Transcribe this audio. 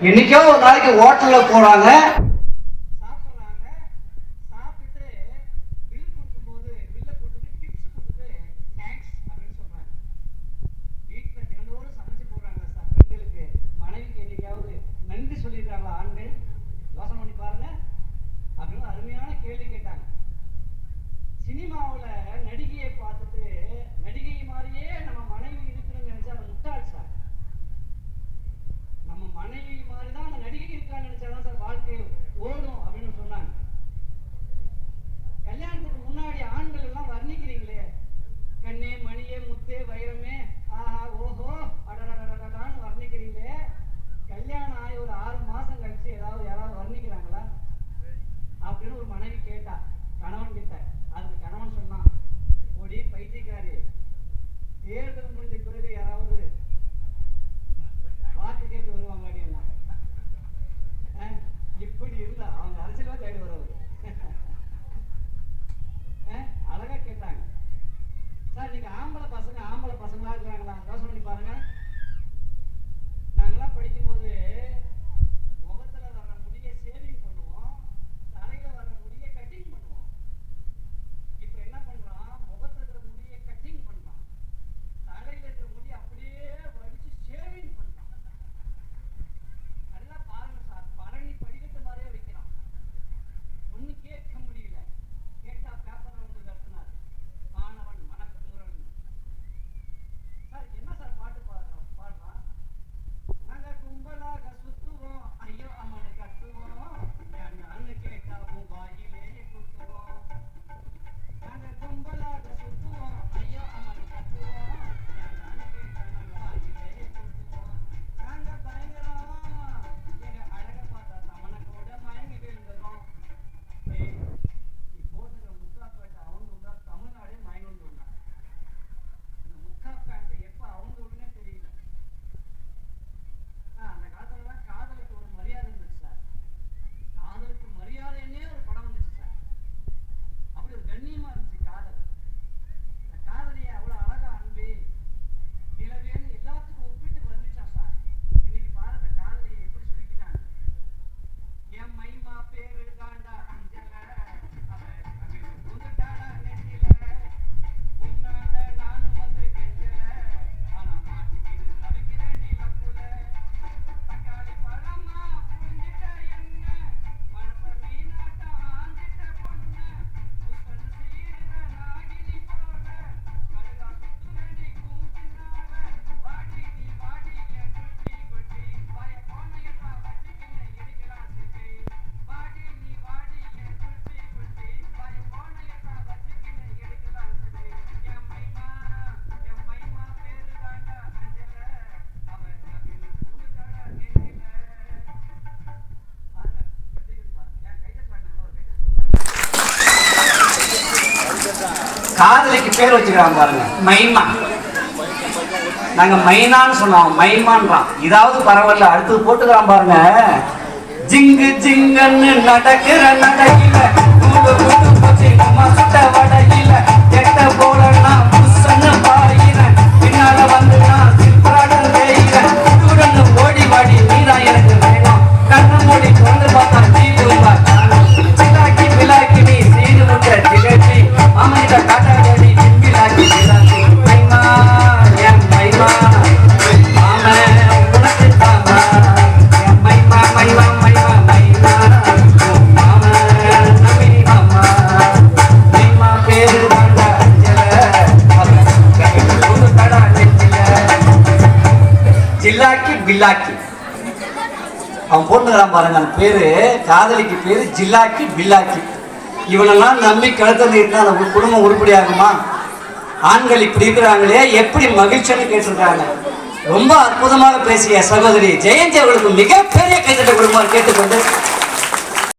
என்னைக்கோ ஒரு நாளைக்கு ஹோட்டலில் போகிறாங்க நல்லா இருக்கிறாங்களா யோசனை பண்ணி பாருங்க. நாங்கெல்லாம் படிக்கும்போது காதலிக்கு பேர் வச்சுக்கிறான் பாருங்க. மைமா. நாங்க மைனான்னு சொன்னோம் மைமான்றான். இதாவது பரவாயில்ல அடுத்தது போட்டுக்கிறான் பாருங்க. ஜிங்கு ஜிங்கன்னு நடக்கிற நடக்கிற பில்லாக்கி அவன் போட்டுக்கிறான் பாருங்க அந்த பேரு காதலிக்கு பேரு ஜில்லாக்கி பில்லாக்கி. இவனெல்லாம் நம்பி கழுத்தந்து இருந்தால் அந்த குடும்பம் உருப்படியாகுமா? ஆண்கள் இப்படி இருக்கிறாங்களே எப்படி மகிழ்ச்சின்னு கேட்டிருக்காங்க. ரொம்ப அற்புதமாக பேசிய சகோதரி ஜெயந்தி அவர்களுக்கு மிகப்பெரிய கைத்தட்ட குடும்பம் கேட்டுக்கொண்டு